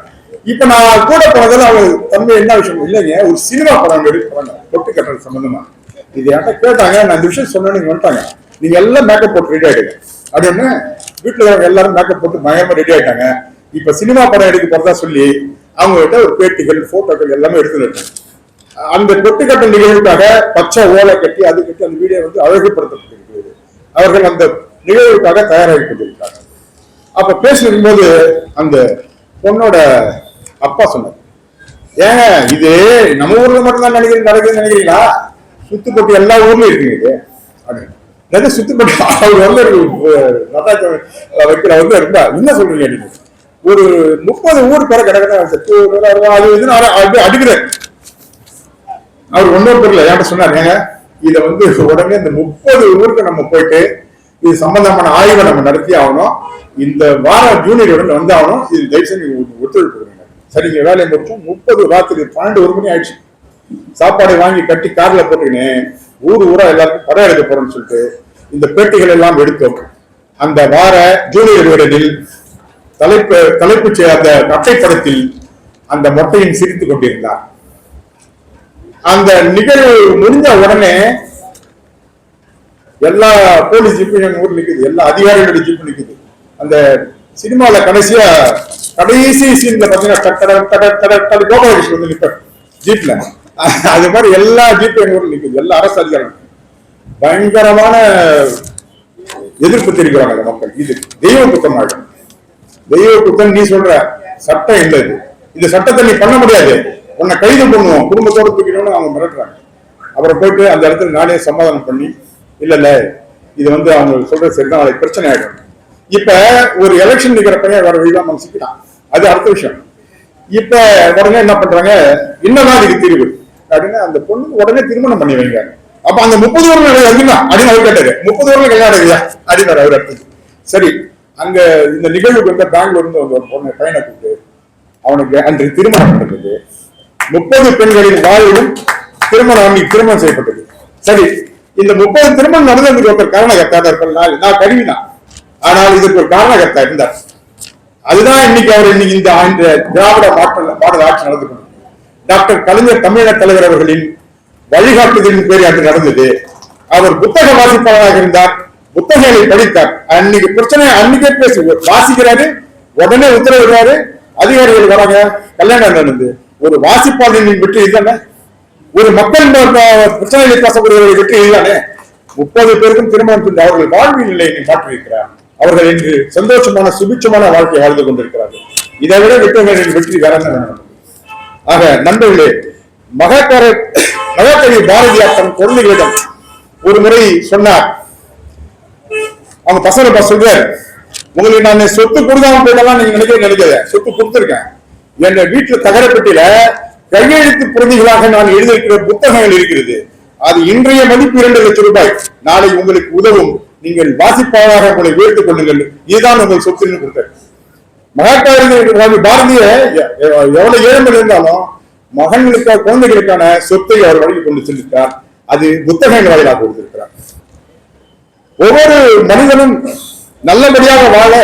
இப்ப நான் கூட போனதில் அவங்க தம்பி என்ன விஷயம் இல்லைங்க ஒரு சினிமா படம் எடுத்து போறாங்க பொட்டு கட்டுறது சம்பந்தமா? இது என்கிட்ட கேட்டாங்க நான் இந்த விஷயம் சொன்னேன்னு வந்துட்டாங்க. நீங்க எல்லாம் மேக்கப் போட்டு ரெடி ஆயிடுங்க. அப்படின்னு வீட்டுல எல்லாரும் மேக்கப் போட்டு பயங்கரமா ரெடி ஆயிட்டாங்க. இப்ப சினிமா படம் எடுக்க போறதா சொல்லி அவங்க கிட்ட ஒரு பேட்டிகள் போட்டோக்கள் எல்லாமே எடுத்துட்டு அந்த கொட்டுக்கட்ட நிகழ்வுக்காக பச்சை ஓலை கட்டி அது கட்டி அந்த வீடியோ வந்து அழகுபடுத்தப்பட்டிருக்கிறது. அவர்கள் அந்த நிகழ்வுக்காக தயாராகி கொண்டிருக்கிறார்கள். அப்ப பேசிருக்கும் போது அந்த பொண்ணோட அப்பா சொன்னார். ஏங்க இது நம்ம ஊர்ல மட்டும்தான் நினைக்கிறீங்க நடக்குதுன்னு நினைக்கிறீங்களா? சுத்துப்பட்டு எல்லா ஊர்லயும் இருக்குங்க இது. அப்படின்னு. சுத்துப்பட்டு? <laughs> அவர் வந்து ஒரு நடராஜன் வைக்கிற வந்து இருந்தா என்ன சொல்றீங்க நீங்க? ஒரு முப்பது ஊர் பேர கிடக்கிறேன் செத்து அது இது அடிக்கிறேன் அவர் ஒன்றும் பொருள் என்கிட்ட சொன்னார் ஏங்க இதை வந்து உடனே இந்த முப்பது ஊருக்கு நம்ம போயிட்டு இது சம்பந்தமான ஆய்வை நம்ம நடத்தி ஆகணும். இந்த வாரம் ஜூனியர் வந்து ஆகணும் இது தயவு செஞ்சு ஒத்துழைப்பு சரிங்க வேலையை முடிச்சோம். முப்பது ராத்திரி பன்னெண்டு ஒரு மணி ஆயிடுச்சு. சாப்பாடை வாங்கி கட்டி கார்ல போட்டுக்கினே ஊர் ஊரா எல்லாருக்கும் படம் எடுக்க போறோம்னு சொல்லிட்டு இந்த பேட்டிகள் எல்லாம் எடுத்தோம். அந்த வார ஜூலை வீரனில் தலைப்பு தலைப்புச் அந்த படத்தில் அந்த மொட்டையின் சிரித்துக் கொண்டிருந்தார். அந்த நிகழ்வு முடிஞ்ச உடனே எல்லா போலீஸ் ஜீப்பும் எங்க ஊர் நிக்குது. எல்லா அதிகாரிகளுடைய ஜிப்பு நிக்குது. அந்த சினிமாவில் கடைசியா கடைசி சீன்ல பாத்தீங்கன்னா டக் டக் கோபாலகிருஷ்ணன் வந்து நிற்பார் ஜீப்ல அது மாதிரி எல்லா ஜீப்பும் எங்க ஊர்ல நிற்குது எல்லா அரசு அதிகாரிகளும் பயங்கரமான எதிர்ப்பு தெரிவிக்கிறாங்க மக்கள் இது தெய்வ குத்தமாகும் தெய்வ குத்தம் நீ சொல்ற சட்டம் இல்லை இது இந்த சட்டத்தை நீ பண்ண முடியாது உன்னை கைது பண்ணுவோம் குடும்பத்தோட தூக்கிடுவோம்னு அவங்க மிரட்டுறாங்க அப்புறம் போயிட்டு அந்த இடத்துல நானே சமாதானம் பண்ணி இல்லை இல்லை இது வந்து அவங்க சொல்றது சரிதான் நாளைக்கு பிரச்சனை ஆயிடும். இப்ப ஒரு எலெக்ஷன் நிக்கிற பையன் வேற வழிதான் அவன் அது அடுத்த விஷயம். இப்ப உடனே என்ன பண்றாங்க? என்னதான் இதுக்கு தீர்வு. அப்படின்னு அந்த பொண்ணு உடனே திருமணம் பண்ணி வைங்க. அப்ப அந்த முப்பது வருடம் நடக்குது அதுதான் அப்படின்னு அவர் கேட்டாரு. முப்பது வருடம் கல்யாணம் இல்லையா அப்படின்னு அவர் அடுத்தது சரி அங்க இந்த நிகழ்வுக்கு வந்து பெங்களூர்ல இருந்து ஒரு பொண்ணு பையனை கூப்பிட்டு அவனுக்கு அன்று திருமணம் நடந்தது. முப்பது பெண்களின் வாழ்விலும் திருமணம் அன்னைக்கு திருமணம் செய்யப்பட்டது. சரி இந்த முப்பது திருமணம் நடந்ததுக்கு ஒருத்தர் காரணகர்த்தா இருப்பார் நான் நான் கருவிதான். ஆனால் இதற்கு ஒரு காரணகர்த்தா இருந்தார். அதுதான் இன்னைக்கு அவர் இன்னைக்கு இந்த இந்த திராவிட மாற்ற மாடல் ஆட்சி நடந்து கொண்டிருக்கிறது. டாக்டர் கலைஞர் தமிழக தலைவர் அவர்களின் வழிகாட்டுதலின் பேர் அன்று நடந்தது. அவர் புத்தக வாசிப்பாளராக இருந்தார். புத்தகங்களை படித்தார். அன்னைக்கு பிரச்சனை அன்னைக்கே பேசி வாசிக்கிறாரு. உடனே உத்தரவிடுறாரு. அதிகாரிகள் வராங்க. கல்யாணம் நடந்தது ஒரு வாசிப்பாளரின் வெற்றி இதுதானே ஒரு மக்கள் பிரச்சனைகளை பேசக்கூடியவர்கள் வெற்றி இதுதானே முப்பது பேருக்கும் திருமணம் அவர்கள் வாழ்வியல் நிலையை மாற்றிருக்கிறார் அவர்கள் இன்று சந்தோஷமான சுபிட்சமான வாழ்க்கை வாழ்ந்து கொண்டிருக்கிறார்கள். இதை விட விட்டவர்களின் வெற்றி வேற என்ன ஆக நண்பர்களே மகாக்கர மகாகவி பாரதியார் தன் குழந்தைகளிடம் ஒரு முறை சொன்னார். அவங்க பசங்க பா சொல்றாரு உங்களுக்கு நான் சொத்து கொடுக்காம போயிடலாம் நீங்க நினைக்க நினைக்காத சொத்து கொடுத்துருக்கேன். என் வீட்டுல தகரப்பட்டியில கையெழுத்து பிரதிகளாக நான் எழுதியிருக்கிற புத்தகங்கள் இருக்கிறது. அது இன்றைய மதிப்பு இரண்டு லட்சம் ரூபாய். நாளை உங்களுக்கு உதவும். நீங்கள் வாசிப்பாளராக உங்களை உயர்த்துக் கொள்ளுங்கள். இதுதான் உங்கள் சொத்துன்னு கொடுத்தாரு மகாத்மா பாரதிய எவ்வளவு ஏழ்மை இருந்தாலும் மகன்களுக்கான குழந்தைகளுக்கான சொத்தை அவர் வழங்கி கொண்டு சென்றிருக்கார் அது புத்தகங்கள் வாயிலாக கொடுத்திருக்கிறார். ஒவ்வொரு மனிதனும் நல்லபடியாக வாழ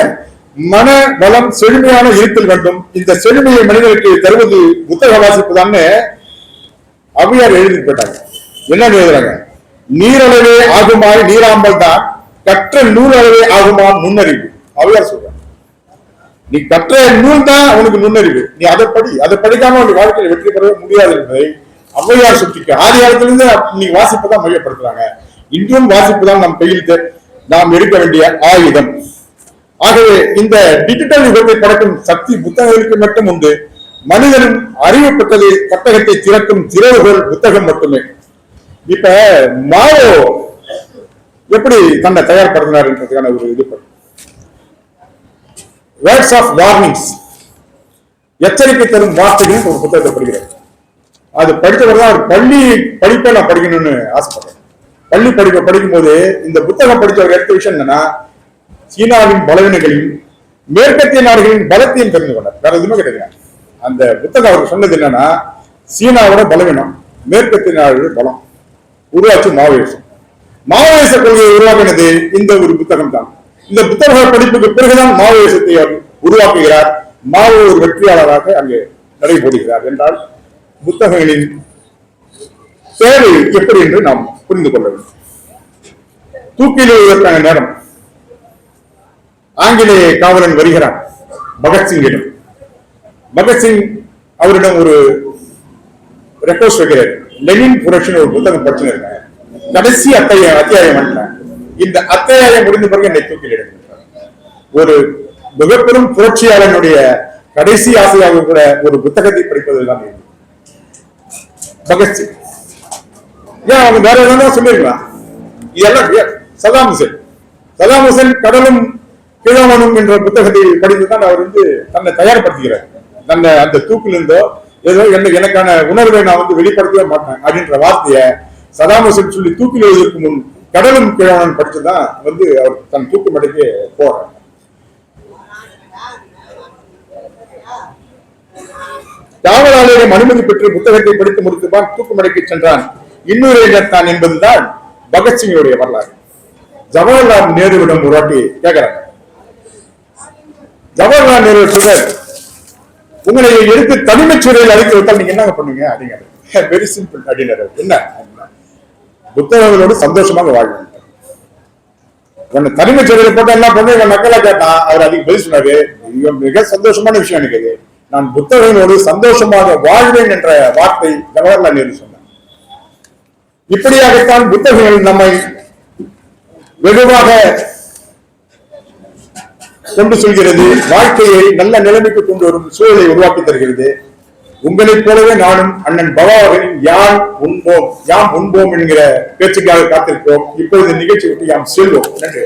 மன வளம் செழுமையான இருத்தல் வேண்டும். இந்த செழுமையை மனிதனுக்கு தருவது புத்தக வாசிப்பு தானே அவையார் எழுதி போட்டாங்க என்ன எழுதுறாங்க? நீரளவே ஆகுமாய் நீராம்பல் தான் கற்ற நூல் அளவே நுண்ணறிவு. அவ்வையார் சொல்றாங்க நீ கற்ற நூல் தான் உனக்கு நுண்ணறிவு. நீ அதை படி. அதை படிக்காம உன் வாழ்க்கையில் வெற்றி பெற முடியாது என்பதை ஔவையார் சுட்டிக்கு ஆதி காலத்திலிருந்து இன்னைக்கு வாசிப்பு தான் மையப்படுத்துறாங்க. இன்றும் வாசிப்பு தான் நம் கையில் நாம் எடுக்க வேண்டிய ஆயுதம். ஆகவே இந்த டிஜிட்டல் யுகத்தை படைக்கும் சக்தி புத்தகங்களுக்கு மட்டும் உண்டு. மனிதனும் அறிவு பெற்றதை புத்தகத்தை திறக்கும் திறவுகோல் புத்தகம் மட்டுமே. இப்ப மாவோ எப்படி தன்னை தயார்படுத்தினார்ன்றதுக்கான ஒரு இது வேர்ட்ஸ் ஆஃப் வார்னிங்ஸ் எச்சரிக்கை தரும் வார்த்தைகள் ஒரு புத்தகத்தை படிக்கிறார். அது படித்தவர் தான் அவர் பள்ளி படிப்பை நான் படிக்கணும்னு ஆசைப்படுறேன். பள்ளி படிப்பை படிக்கும்போது இந்த புத்தகம் படித்தவர் எடுத்த விஷயம் என்னன்னா சீனாவின் பலவீனங்களையும் மேற்கத்திய நாடுகளின் பலத்தையும் தெரிந்து கொண்டார். வேற எதுவுமே கிடையாது. அந்த புத்தகம் அவர் சொன்னது என்னன்னா சீனாவோட பலவீனம் மேற்கத்திய நாடுகள் பலம். உருவாச்சு மாவோயிசம். மாவோயிச கொள்கையை உருவாக்கினது இந்த ஒரு புத்தகம் தான் இந்த புத்தக படிப்புக்கு பிறகுதான் மாவோயிசத்தை உருவாக்குகிறார். மாவோ ஒரு வெற்றியாளராக அங்கே நடைபோடுகிறார் என்றால் புத்தகங்களின் தேவை எப்படி என்று நாம் புரிந்து கொள்ள வேண்டும். தூக்கில் எழுவதற்கான நேரம். ஆங்கிலேய காவலன் வருகிறான் பகத்சிங்கிடம். பகத்சிங் அவரிடம் ஒரு ரெக்வஸ்ட் வைக்கிறார். லெனின் புரட்சின்னு ஒரு புத்தகம் படிச்சுருக்கேன் கடைசி அத்தியாயம் அத்தியாயம் பண்ணேன் இந்த அத்தியாயம் முடிந்த பிறகு என்னை தூக்கில் ஒரு மிகப்பெரும் புரட்சியாளனுடைய கடைசி ஆசையாக கூட ஒரு புத்தகத்தை படிப்பதுதான் பகத்சிங். ஏன் அவங்க வேற எதாவது சொல்லிருக்கலாம் இதெல்லாம் சதாம் ஹுசேன். சதாம் ஹுசேன் கடலும் கிழவனும் என்ற புத்தகத்தை படித்துதான் அவர் வந்து தன்னை தயார்படுத்துகிறார். தன்னை அந்த தூக்கிலிருந்தோ ஏதோ என்ன எனக்கான உணர்வை நான் வந்து வெளிப்படுத்தவே மாட்டேன் அப்படின்ற வார்த்தையை சதாம் ஹுசேன் சொல்லி தூக்கில் எழுதுவதற்கு முன் கடலும் கிழவன் படிச்சுதான் வந்து அவர் தன் தூக்கு மடைக்கு போறாங்க காவலாளரிடம் அனுமதி பெற்று புத்தகத்தை படித்து முடித்துதான் தூக்குமடைக்கு சென்றான். இன்னொரு இடத்தான் என்பதுதான் பகத்சிங்கோடைய வரலாறு. ஜவஹர்லால் நேருவிடம் ஒரு வாட்டி கேட்கிறாங்க ஜவஹர்லால் நேரு சொல்றார் உங்களை எடுத்து தனிமை சூழலில் அழைத்து வைத்தால் நீங்க <laughs> என்ன பண்ணுவீங்க? அப்படிங்கிறது வெரி சிம்பிள் அப்படின்னாரு என்ன? புத்தகங்களோடு சந்தோஷமாக வாழ்வேன் உன்னை தனிமை சிறையில் போட்டு என்ன பண்ணு? இவன் நக்கலா கேட்டான் அவர் அதுக்கு பதில் சொன்னாரு மிக சந்தோஷமான விஷயம் எனக்கு இது. நான் புத்தகங்களோடு சந்தோஷமாக வாழ்வேன் என்ற வார்த்தை ஜவஹர்லால் நேரு சொன்னார். இப்படியாகத்தான் புத்தகங்கள் நம்மை வெகுவாக கொண்டு செல்கிறது. வாழ்க்கையை நல்ல நிலைமைக்கு கொண்டு வரும் சூழலை உருவாக்கி தருகிறது. உங்களைப் போலவே நானும் அண்ணன் பவா அவர்களின் உண்போம் யாம் உண்போம் என்கிற பேச்சுக்காக காத்திருப்போம். இப்பொழுது நிகழ்ச்சி விட்டு யாம் செல்வோம். நன்றி.